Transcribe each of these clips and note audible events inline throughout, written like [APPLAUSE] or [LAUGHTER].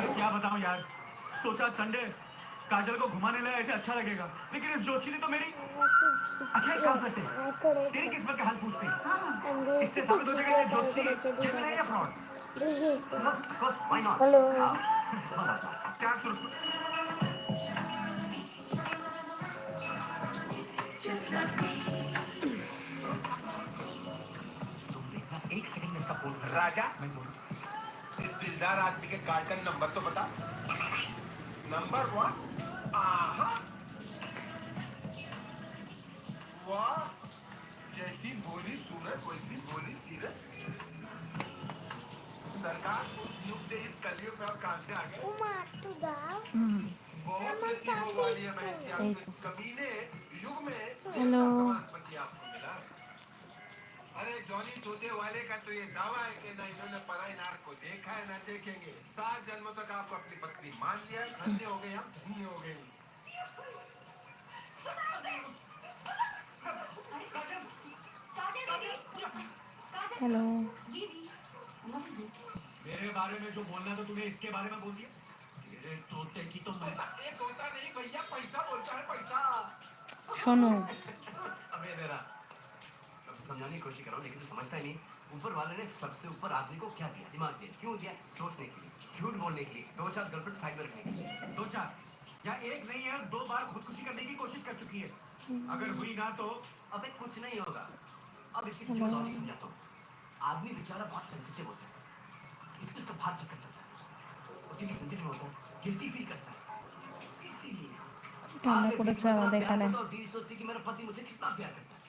अरे क्या बताऊँ यार? सोचा संडे काजल को घुमाने लगा ऐसे अच्छा लगेगा। लेकिन इस जोशी ने तो मेरी अच्छा ही काम करते तेरी किस्मत का हाल पूछते हाँ, हाँ। इससे साबित हो जाएगा जोशी जितना या फ्रॉड? बस बस नॉट हेलो। हाँ। क्या शुरू एक सेकंड इसका फ़ोन राजा मैं बोल दिलदार आदमी के कार्टन नंबर तो बता। नंबर वन वाह। जैसी बोली सूरज वैसी बोली सीरत सरकार युग इस कलयुग में और काम से आ गए? हम्म। बहुत कमीने पंडित होने वाले का तो ये दावा है कि ना इन्होंने पराई नार को देखा है ना देखेंगे। सात जन्म तक आपको अपनी पत्नी मान लिया धन्य हो गए हम धन्य हो गए। हेलो। मेरे बारे में जो बोलना था तो तुम्हें इसके बारे में बोल दिया? मेरे तोते की तो मैं एक होता नहीं भैया पैसा बोलता है पैसा। सुनो। अबे मेरा समझाने की कोशिश कर रहा हूँ लेकिन समझता ही नहीं। ऊपर वाले ने सबसे ऊपर आदमी को क्या दिया? दिमाग दिया। क्यों दिया? सोचने के लिए। झूठ बोलने के लिए। दो चार गर्लफ्रेंड साइड में रखने के लिए। दो चार। या एक नहीं है दो बार खुदकुशी करने की कोशिश कर चुकी है। अगर हुई ना तो? अब कुछ नहीं होगा। अब इसकी समझाता हूँ। आदमी बेचारा बहुत सेंसिटिव होता है। इसके उसका बाहर चक्कर चलता है। उतनी सेंसिटिव होता है। गिल्टी फील करता है। इसीलिए। तो कि मेरा पति मुझे कितना प्यार करता है।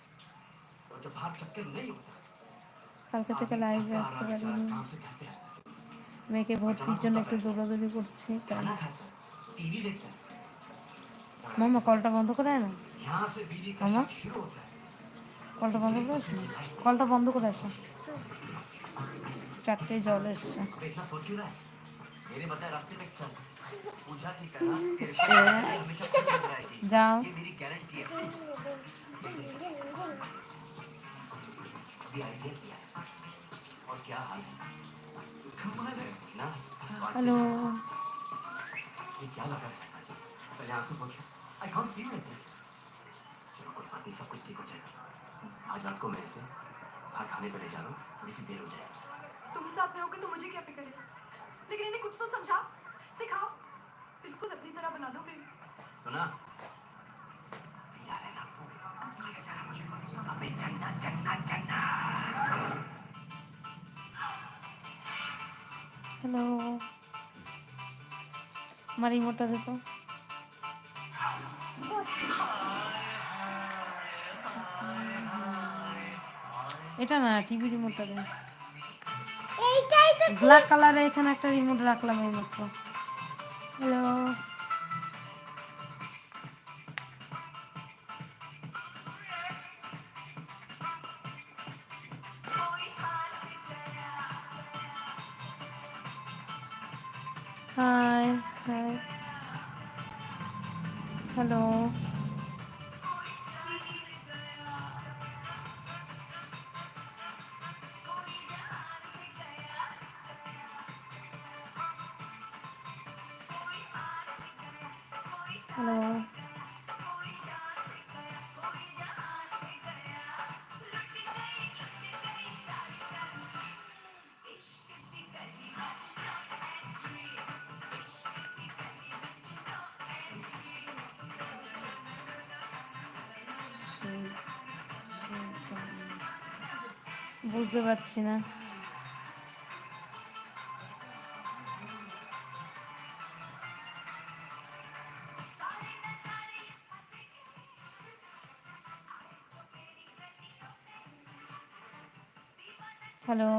কালকে থেকে লাইভে আসতে পারিনি মেয়েকে ভর্তির জন্য একটু দৌড়াদৌড়ি করছি মামা কলটা বন্ধ করে না। মামা কলটা বন্ধ করে আসো। কলটা বন্ধ করে আসো। চারটে জল এসছে। যাও [LAUGHS] ये क्या हाल कमाल है हेलो पहले आँसू पोछो आई कांट सी दिस चलो कोई बात नहीं सब कुछ ठीक हो जाएगा आज रात को मैं इसे बाहर खाने पर ले जा रहा हूँ थोड़ी सी देर हो जाएगी तुम साथ में होकर तो मुझे क्या फ़िक्र है? लेकिन इन्हें कुछ तो समझाओ सिखाओ बिल्कुल अपनी तरह बना दो प्रेम सुना चलना चलना चलना হ্যালো। আমার রিমোটটা দে তো এটা না টিভি রিমোটটা দে ব্ল্যাক কালারে এখানে একটা রিমোট রাখলাম এই মাত্র হ্যালো। Hi. Hi. Hello. বুঝতে পারছি না। হ্যালো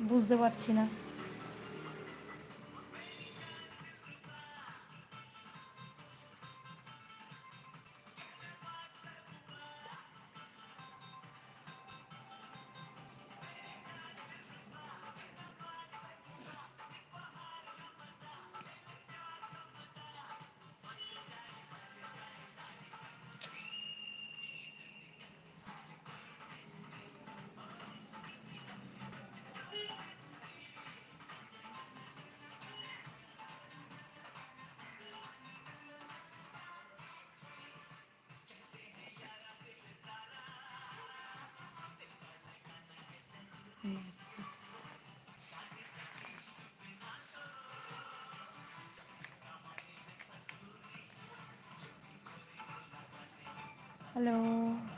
বুঝতে পারছি না। ฮัลโหล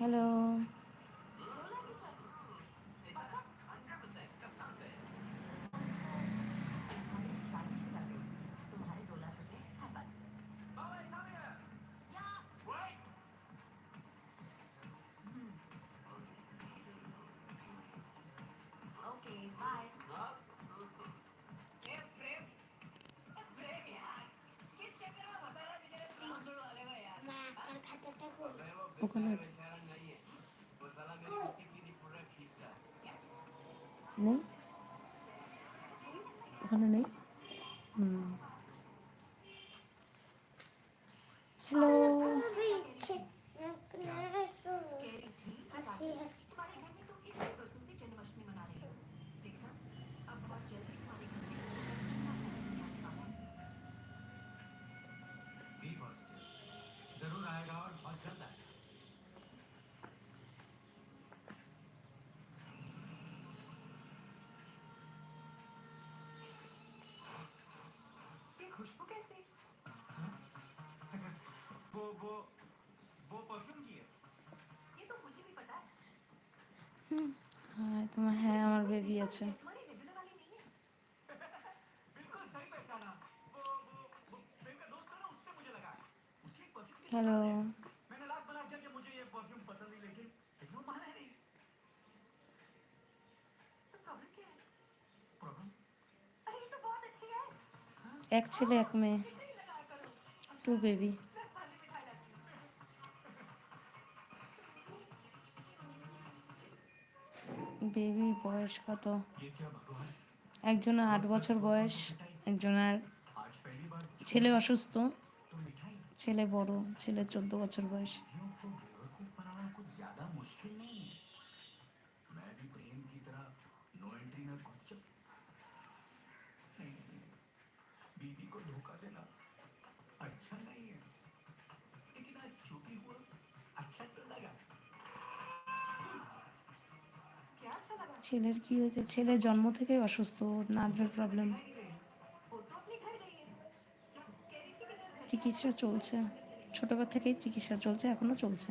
हेलो coconut. वो वो परफ्यूम की है ये तो मुझे भी पता है हाँ हेलो मैंने लाख बना मुझे ये परफ्यूम पसंद लेकिन नहीं तो प्रॉब्लम क्या है प्रॉब्लम अरे ये तो बहुत अच्छी है एक में टू बेबी বেবির বয়স কত? একজনের আট বছর বয়স, একজনের ছেলে অসুস্থ, ছেলে বড়, ছেলে চোদ্দ বছর বয়স। ছেলের কি হয়েছে? ছেলে জন্ম থেকেই অসুস্থ নার্ভের প্রবলেম চিকিৎসা চলছে। ছোটবেলা থেকেই চিকিৎসা চলছে, এখনও চলছে।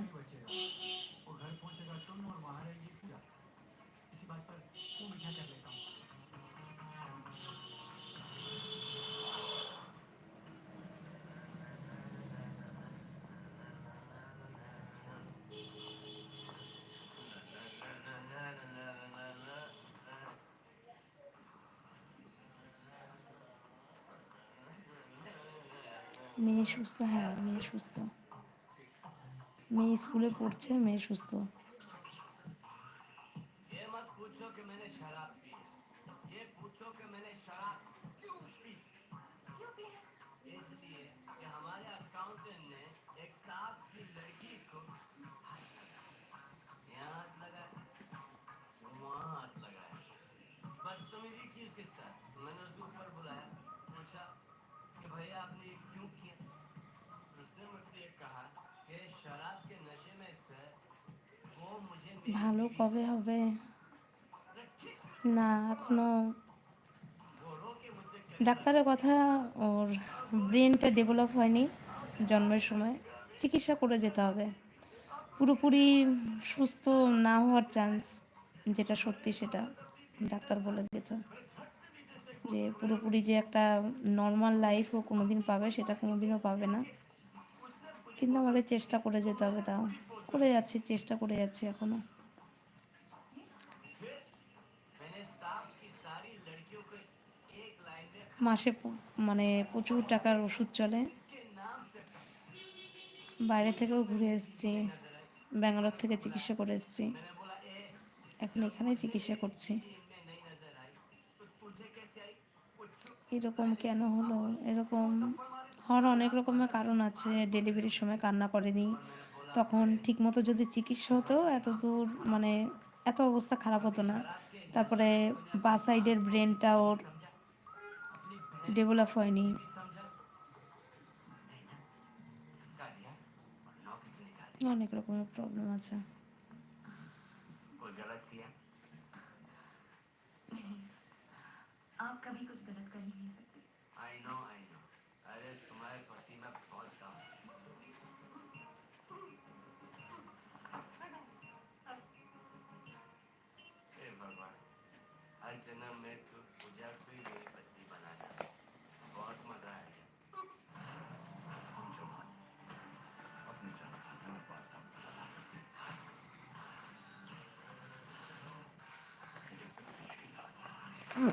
মেয়ে সুস্থ হ্যাঁ মেয়ে সুস্থ। মেয়ে স্কুলে পড়ছে মেয়ে সুস্থ। ভালো কবে হবে? না, এখনও ডাক্তারের কথা ওর ব্রেনটা ডেভেলপ হয়নি জন্মের সময়। চিকিৎসা করে যেতে হবে। পুরোপুরি সুস্থ না হওয়ার চান্স যেটা সত্যি সেটা ডাক্তার বলে দিয়েছে। যে পুরোপুরি যে একটা নর্মাল লাইফ ও কোনোদিন পাবে সেটা কোনোদিনও পাবে না। কিন্তু আমাদের চেষ্টা করে যেতে হবে তাও। করে যাচ্ছি, চেষ্টা করে যাচ্ছি এখনও। মাসে মানে প্রচুর টাকার ওষুধ চলে। বাইরে থেকেও ঘুরে এসেছি, ব্যাঙ্গালোর থেকে চিকিৎসা করে এসেছি। এখন এখানেই চিকিৎসা করছি। এরকম কেন হলো? এরকম হওয়ার অনেক রকমের কারণ আছে। ডেলিভারির সময় কান্না করেনি। তখন ঠিকমতো যদি চিকিৎসা হতো, এত দূর মানে এত অবস্থা খারাপ হতো না। তারপরে বা সাইডের ব্রেনটা ওর ডেভেলপ হয়নি कर दिया और नौकरी से निकाल অনেক রকমের প্রবলেম আছে कोई गलत किया आप कभी कुछ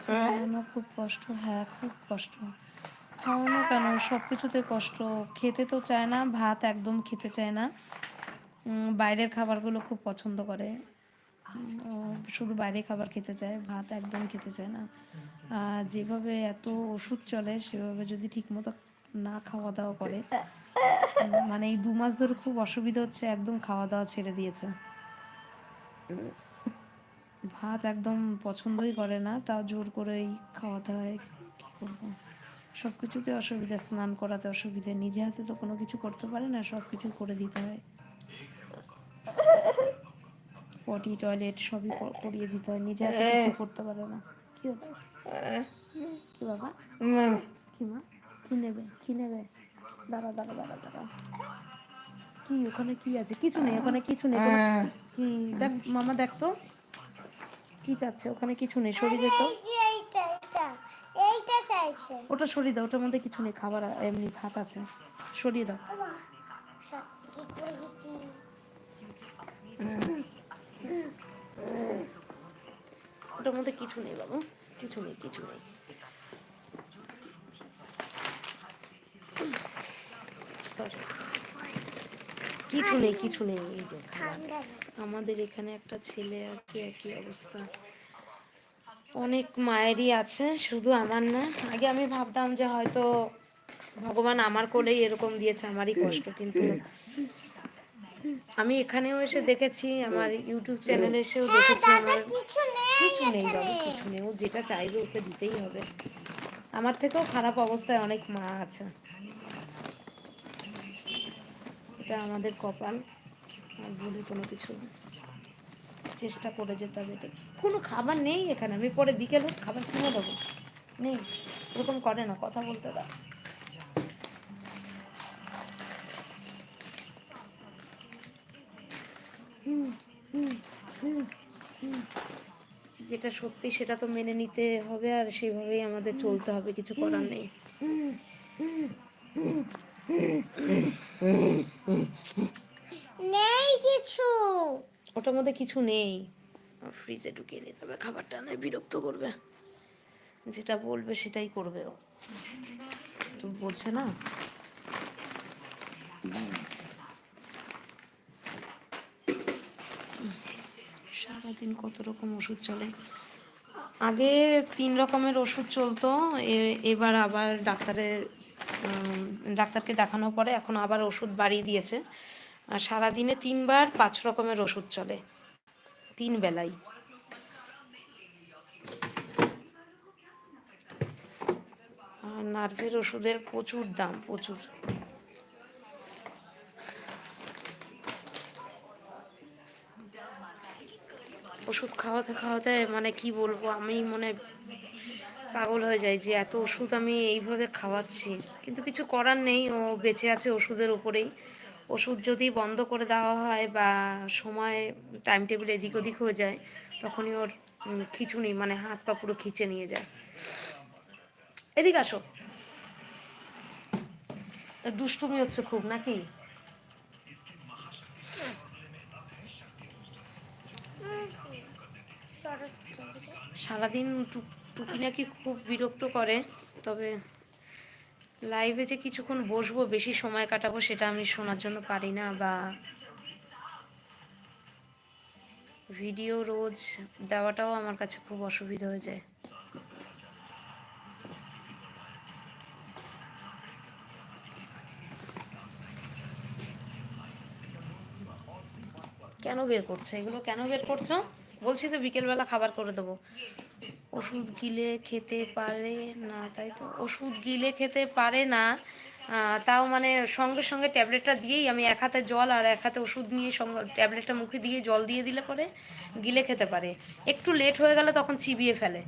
খাওয়ানো খুব কষ্ট হ্যাঁ খুব কষ্ট। খাওয়ানো কেন? সব কিছুতে কষ্ট। খেতে তো চায় না, ভাত একদম খেতে চায় না। বাইরের খাবারগুলো খুব পছন্দ করে। শুধু বাইরে খাবার খেতে চায়, ভাত একদম খেতে চায় না। যেভাবে এত ওষুধ চলে, সেভাবে যদি ঠিকমতো না খাওয়া দাওয়া করে মানে এই দু মাস ধরে খুব অসুবিধা হচ্ছে, একদম খাওয়া দাওয়া ছেড়ে দিয়েছে। ভাত একদম পছন্দই করে না তাও জোর করেই খাওয়াতে হয় কী করব? সব কিছুতে অসুবিধা স্নান করাতে অসুবিধা নিজে হাতে তো কোনো কিছু করতে পারে না সব কিছু করে দিতে হয়। পটি টয়লেট সবই করিয়ে দিতে হয় নিজে হাতে কিছু করতে পারে না। কি হচ্ছে? কি বাবা? কি মা? কি নেবে? কি নেবে? দাঁড়া দাঁড়া দাঁড়া দাঁড়া। কি ওখানে কি আছে? কিছু নেই ওখানে কিছু নেই। কি দেখ মামা দেখ তো। কি চাচ্ছে? ওখানে কিছু নেই দে তো। এইটা চাইছে। ওটা সরিয়ে দাও ওটার মধ্যে কিছু নেই খাবার এমনি ভাত আছে। সরিয়ে দাও। ওটার মধ্যে কিছু নেই বাবু কিছু নেই কিছু নেই। Sorry. কিছু নেই কিছু নেই এই যে। আমাদের এখানে একটা ছেলে আছে একই অবস্থা। অনেক মায়েরই আছে শুধু আমার না। আগে আমি ভাবতাম যে হয়তো ভগবান আমার কোলেই এরকম দিয়েছে আমারই কষ্ট কিন্তু আমি এখানেও এসে দেখেছি আমার ইউটিউব চ্যানেলে এসেও দেখেছি আমার। কিছু নেই কিছু নেই বাবু কিছু নেই। ও যেটা চাইবে ওকে দিতেই হবে। আমার থেকেও খারাপ অবস্থায় অনেক মা আছে। এটা আমাদের কপাল আর বলি কোনো কিছু চেষ্টা করে যেতে হবে কোনো খাবার নেই এখানে আমি পরে বিকেল হোক খাবার কিনে দেবো। নেই ওরকম করে না কথা বলতে দাও। যেটা সত্যি সেটা তো মেনে নিতে হবে আর সেইভাবেই আমাদের চলতে হবে কিছু করার নেই। নেই কিছু। ওটার মধ্যে কিছু নেই। ফ্রিজে ঢুকিয়ে দিতে হবে, খাবারটা নয় বিরক্ত করবে। যেটা বলবে সেটাই করবে ও। তো বলছে না? সারাদিন কত রকম ওষুধ চলে। আগে তিন রকমের ওষুধ চলতো এবার আবার ডাক্তারের ডাক্তারকে দেখানোর পরে এখন আবার ওষুধ বাড়িয়ে দিয়েছে। আর সারাদিনে তিনবার পাঁচ রকমের ওষুধ চলে, তিন বেলায় আর নার্ভের ওষুধের প্রচুর দাম, প্রচুর। ওষুধ খাওয়াতে খাওয়াতে মানে কি বলব, আমি মনে পাগল হয়ে যায় যে এত ওষুধ আমি এইভাবে খাওয়াচ্ছি। কিন্তু কিছু করার নেই, ও বেঁচে আছে ওষুধের উপরেই। ওষুধ যদি বন্ধ করে দেওয়া হয় বা সময় টাইম টেবিল এদিক ওদিক হয়ে যায়, তখনই ওর খিঁচুনি মানে হাত পা পুরো খিচে নিয়ে যায়। এদিকে আসো। দুষ্টুমি হচ্ছে খুব, নাকি? সারাদিন টুক- টুকি নাকি খুব বিরক্ত করে, তবে লাইভে যে কিছুক্ষণ বসবো, বেশি সময় কাটাবো সেটা আমি শোনার জন্য পারি না বা ভিডিও রোজ দেওয়াটাও আমার কাছে খুব অসুবিধা হয়ে যায়। কেন বের করছ? এগুলো কেন বের করছ? বলছি তো বিকেলবেলা খাবার করে দেবো। ওষুধ গিলে খেতে পারে না তাই তো? ওষুধ গিলে খেতে পারে না তাও মানে সঙ্গে সঙ্গে ট্যাবলেটটা দিয়েই আমি এক হাতে জল আর এক হাতে ওষুধ নিয়ে সঙ্গে ট্যাবলেটটা মুখে দিয়ে জল দিয়ে দিলে পরে গিলে খেতে পারে। একটু লেট হয়ে গেলে তখন চিবিয়ে ফেলে।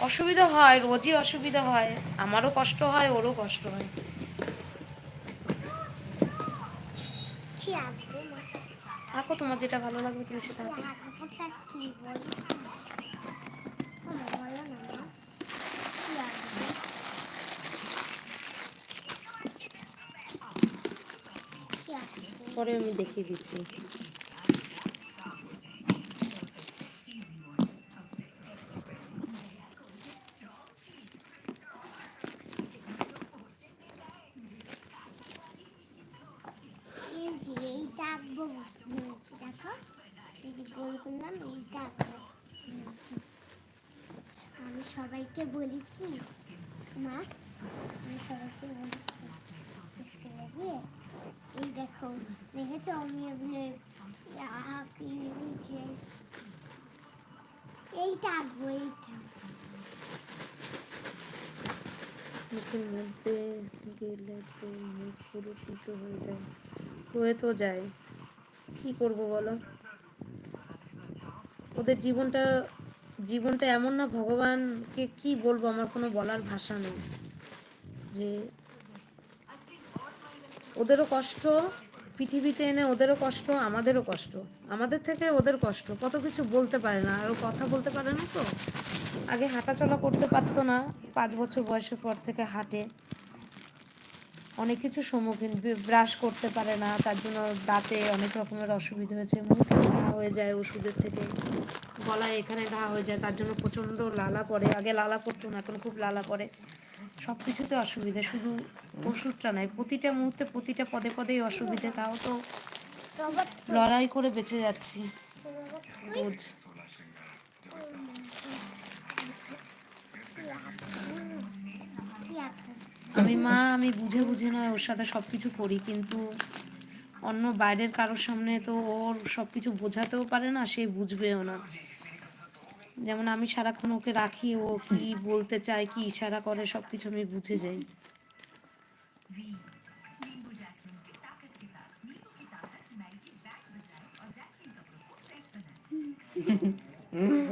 অসুবিধা হয় রোজই অসুবিধা হয়। আমারও কষ্ট হয় ওরও কষ্ট হয়। আঁকো তোমার যেটা ভালো লাগবে তুমি সেটা আঁকো আঁকাটা কি বল বলো না মা কি আঁকবো কি আঁকবো পরে আমি দেখিয়ে দিচ্ছি। আমি সবাইকে বলি কি? মা আমি সবাইকে বলি স্কুলে গিয়ে এই দেখো, দেখেছ? আমি এগুলো এইটা আঁকবো, এইটা। মুখের মধ্যে গেলে তো মুখ হয়ে যায়। হয়ে তো যায়। কি করব বলো? ওদের জীবনটা জীবনটা এমন না, ভগবানকে কি বলব? আমার কোনো বলার ভাষা নেই। যে ওদেরও কষ্ট, পৃথিবীতে এনে ওদেরও কষ্ট, আমাদেরও কষ্ট। আমাদের থেকে ওদের কষ্ট। কত কিছু বলতে পারে না। আর কথা বলতে পারে না তো। আগে হাঁটাচলা করতে পারতো না। পাঁচ বছর বয়সের পর থেকে হাঁটে। অনেক কিছু সম্মুখীন ব্রাশ করতে পারে না। তার জন্য দাঁতে অনেক রকমের অসুবিধা হয়েছে। মুখে ঘা হয়ে যায় ওষুধের থেকে। গলায় এখানে ঘা হয়ে যায়। তার জন্য প্রচণ্ড লালা পড়ে। আগে লালা পড়তো না। এখন খুব লালা পড়ে। সব কিছুতে অসুবিধা, শুধু ওষুধটা নয় প্রতিটা মুহূর্তে প্রতিটা পদে পদেই অসুবিধে, তাও তো লড়াই করে বেঁচে যাচ্ছি। রোজ। আমি মা, আমি বুঝে বুঝে নয় ওর সাথে সব কিছু করি, কিন্তু অন্য বাইরের কারোর সামনে তো ওর সব কিছু বোঝাতেও পারে না, সে বুঝবেও না। যেমন আমি সারাক্ষণ ওকে রাখি, ও কি বলতে চায়, কি ইশারা করে সব কিছু আমি বুঝে যাই।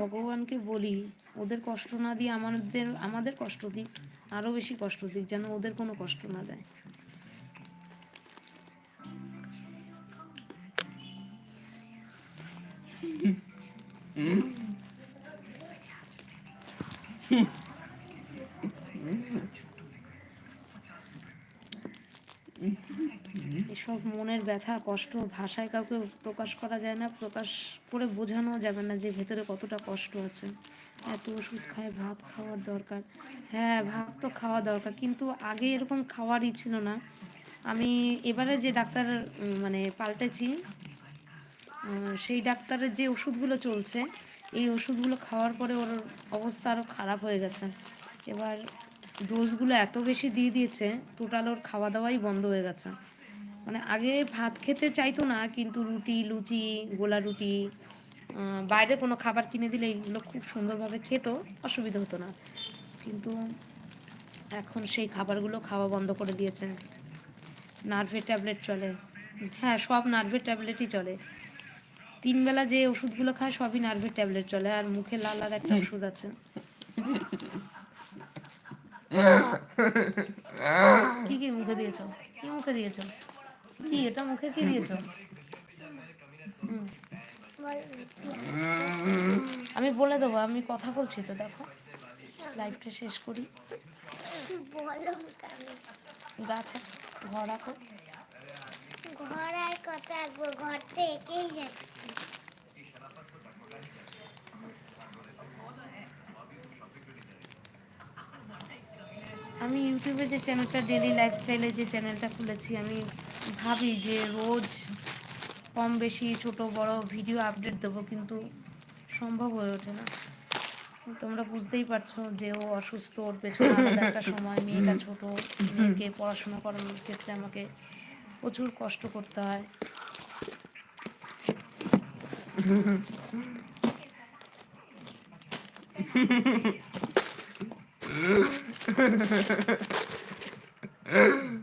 ভগবানকে বলি, ওদের কষ্ট না দিয়ে আমাদের আমাদের কষ্ট দিক, আরও বেশি কষ্ট দিক, যেন ওদের কোনো কষ্ট না দেয়। ব্যথা, কষ্ট, ভাষায় কাউকে প্রকাশ করা যায় না, প্রকাশ করে বোঝানো যাবে না যে ভেতরে কতটা কষ্ট আছে। এত ওষুধ খায়, ভাত খাওয়ার দরকার। হ্যাঁ ভাত তো খাওয়া দরকার, কিন্তু আগে এরকম খাওয়ারই ছিল না। আমি এবারে যে ডাক্তার মানে পাল্টেছি সেই ডাক্তারের যে ওষুধগুলো চলছে, এই ওষুধগুলো খাওয়ার পরে ওর অবস্থা আরও খারাপ হয়ে গেছে। এবার ডোজগুলো এত বেশি দিয়ে দিয়েছে টোটাল ওর খাওয়া দাওয়াই বন্ধ হয়ে গেছে। মানে আগে ভাত খেতে চাইতো না, কিন্তু রুটি, লুচি, গোলা রুটি বাইরে কোনো খাবার কিনে দিলে এগুলো খুব সুন্দরভাবে খেত, অসুবিধা হতো না। কিন্তু এখন সেই খাবারগুলো খাওয়া বন্ধ করে দিয়েছে নার্ভের ট্যাবলেট চলে। হ্যাঁ সব নার্ভের ট্যাবলেটই চলে। তিন বেলা যে ওষুধগুলো খায়, সবই নার্ভের ট্যাবলেট চলে, আর মুখে লাল আর একটা ওষুধ আছে। কি কি মুখে দিয়েছ? কি মুখে দিয়েছ? কি এটা মুখে কি দিয়েছ। আমি বলে দেবো আমি কথা বলছি তো দেখো। লাইফটা শেষ করি। গাছে ঘর ঘর আর রাখব ঘর তো একেই যাচ্ছি। আমি ইউটিউবে যে চ্যানেলটা ডেলি লাইফস্টাইলে যে চ্যানেলটা খুলেছি আমি ভাবি যে রোজ কম বেশি ছোট বড় ভিডিও আপডেট দেবো, কিন্তু সম্ভব হয়ে ওঠে না। তোমরা বুঝতেই পারছ যে ও অসুস্থ, ওর পেছনে একটা সময়, মেয়েটা ছোট, মেয়েকে পড়াশোনা করানোর ক্ষেত্রে আমাকে প্রচুর কষ্ট করতে হয়। সব [LAUGHS]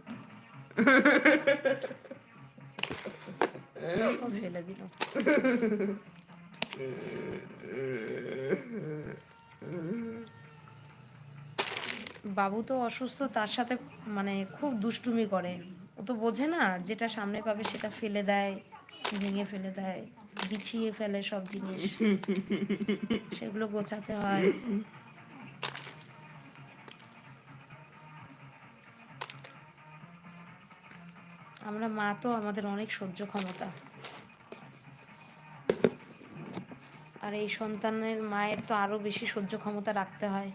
বাবু তো অসুস্থ, তার সাথে মানে খুব দুষ্টুমি করে। ও তো বোঝে না, যেটা সামনে পাবে সেটা ফেলে দেয়, ভেঙে ফেলে দেয়, বিছিয়ে ফেলে সব জিনিস। সেগুলো গোছাতে হয়। আমরা মা তো আমাদের অনেক সহ্য ক্ষমতা। আর এই সন্তানের মায়ের তো আরও বেশি সহ্য ক্ষমতা রাখতে হয়।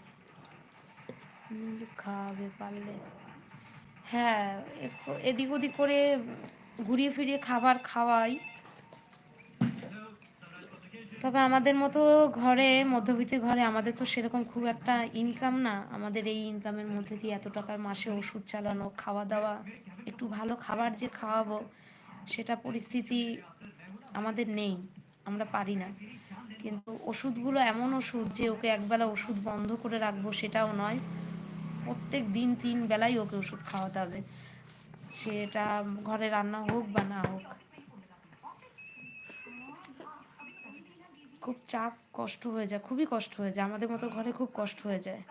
খাওয়াবে পারলে। হ্যাঁ এদিক ওদিক করে ঘুরিয়ে ফিরিয়ে খাবার খাওয়াই। তবে আমাদের মতো ঘরে, মধ্যবিত্ত ঘরে আমাদের তো সেরকম খুব একটা ইনকাম না। আমাদের এই ইনকামের মধ্যে দিয়ে এত টাকার মাসে ওষুধ চালানো খাওয়া দাওয়া একটু ভালো খাবার যে খাওয়াবো, সেটা পরিস্থিতি আমাদের নেই, আমরা পারি না। কিন্তু ওষুধগুলো এমন ওষুধ যে ওকে একবেলা ওষুধ বন্ধ করে রাখব সেটাও নয়। প্রত্যেক দিন তিন বেলাই ওকে ওষুধ খাওয়াতে হবে। সেটা ঘরে রান্না হোক বা না হোক। খুব চাপ, কষ্ট হয়ে যায়, খুবই কষ্ট হয়ে যায়। আমাদের মতো ঘরে খুব কষ্ট হয়ে যায়।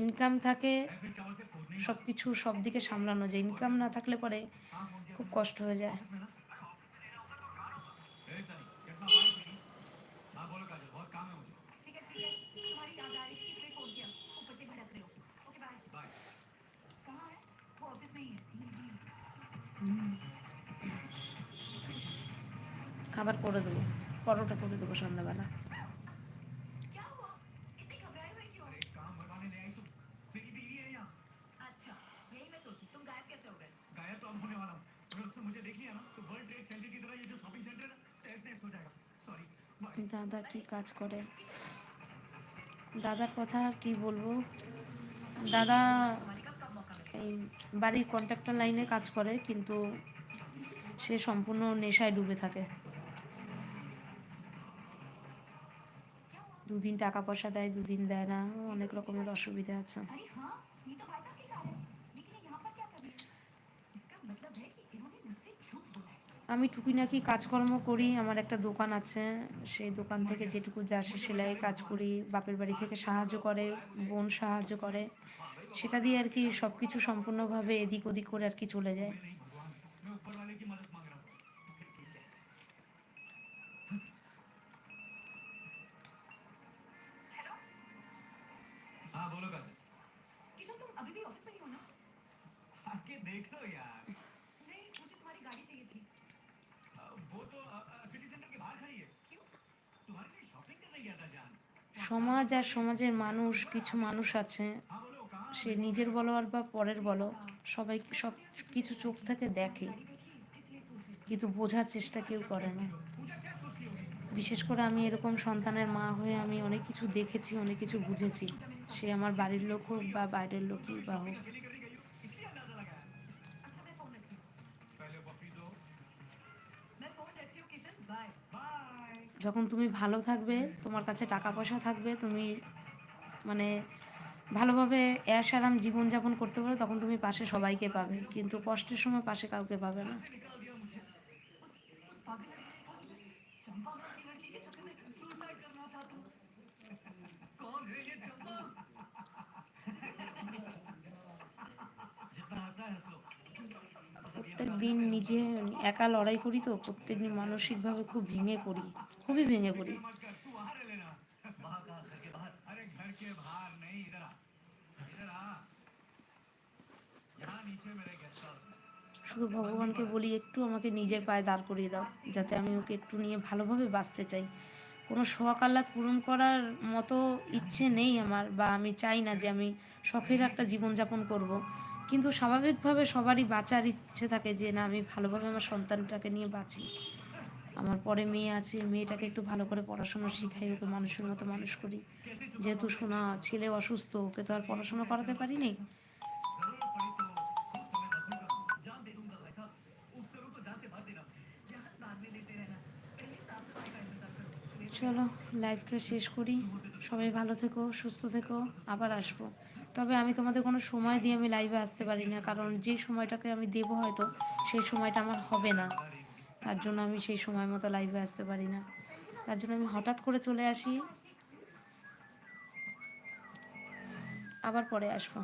ইনকাম থাকে সব কিছু সব দিকে সামলানো যায়। ইনকাম না থাকলে পরে খুব কষ্ট হয়ে যায়। খাবার করে দেবো। পরোটা করে দেবো সন্ধ্যাবেলা। দাদা কি কাজ করে? দাদার কথা আর কি বলব? দাদা এই বাড়ির কন্ট্রাক্টর লাইনে কাজ করে, কিন্তু সে সম্পূর্ণ নেশায় ডুবে থাকে। দুদিন টাকা পয়সা দেয় দুদিন দেয় না অনেক রকমের অসুবিধা আছে আমি টুকিনাকি কাজকর্ম করি আমার একটা দোকান আছে সেই দোকান থেকে যেটুকু যা আসে সেলাইয়ের কাজ করি বাপের বাড়ি থেকে সাহায্য করে বোন সাহায্য করে সেটা দিয়ে আর কি সব কিছু সম্পূর্ণভাবে এদিক ওদিক করে আর কি চলে যায় हाँ बोलो किशन तुम अभी भी ऑफिस में ही हो ना? आके देख लो यार। नहीं मुझे तुम्हारी गाड़ी चाहिए थी। वो तो सिटी सेंटर के बाहर खड़ी है। क्यों? तुम्हारे लिए शॉपिंग करने गया था जान। সমাজ আর সমাজের মানুষ কিছু মানুষ আছে। সে নিজের বলো আর বা পরের বলো। সবাই সব কিছু চোখ থেকে দেখে। কিন্তু বোঝার চেষ্টা কেউ আচ্ছা, করে না। বিশেষ করে আমি এরকম সন্তানের মা হয়ে আমি অনেক কিছু দেখেছি অনেক কিছু বুঝেছি। সে আমার বাড়ির লোক হোক বা বাইরের লোকই বা হোক। যখন তুমি ভালো থাকবে, তোমার কাছে টাকা পয়সা থাকবে, তুমি মানে ভালোভাবে এস আরাম জীবনযাপন করতে পারো, তখন তুমি পাশে সবাইকে পাবে। কিন্তু কষ্টের সময় পাশে কাউকে পাবে না। দিন নিজে একা লড়াই করি তো, প্রত্যেক দিন মানসিকভাবে খুব ভেঙে পড়ি, খুবই ভেঙে পড়ি। শুধু ভগবানকে বলি, একটু আমাকে নিজের পায়ে দাঁড় করিয়ে দাও, যাতে আমি ওকে একটু নিয়ে ভালোভাবে বাঁচতে চাই। কোনো শখ আহ্লাদ পূরণ করার মতো ইচ্ছে নেই আমার, বা আমি চাই না যে আমি শখের একটা জীবনযাপন করব। কিন্তু স্বাভাবিকভাবে সবারই বাঁচার ইচ্ছে থাকে যে, না, আমি ভালোভাবে আমার সন্তানটাকে নিয়ে বাঁচি। আমার পরে মেয়ে আছে, মেয়েটাকে একটু ভালো করে পড়াশোনা শিখাই, ওকে মানুষের মতো মানুষ করি। যেহেতু শোনা ছেলে অসুস্থ, ওকে তো আর পড়াশোনা করাতে পারিনি চলো লাইভটা শেষ করি। সবাই ভালো থেকো, সুস্থ থেকো, আবার আসব। তবে আমি তোমাদের কোনো সময় দিয়ে আমি লাইভে আসতে পারি না, কারণ যে সময়টাকে আমি দেব হয়তো, সেই সময়টা আমার হবে না। তার জন্য আমি সেই সময় মতো লাইভে আসতে পারি না। তার জন্য আমি হঠাৎ করে চলে আসি। আবার পরে আসব।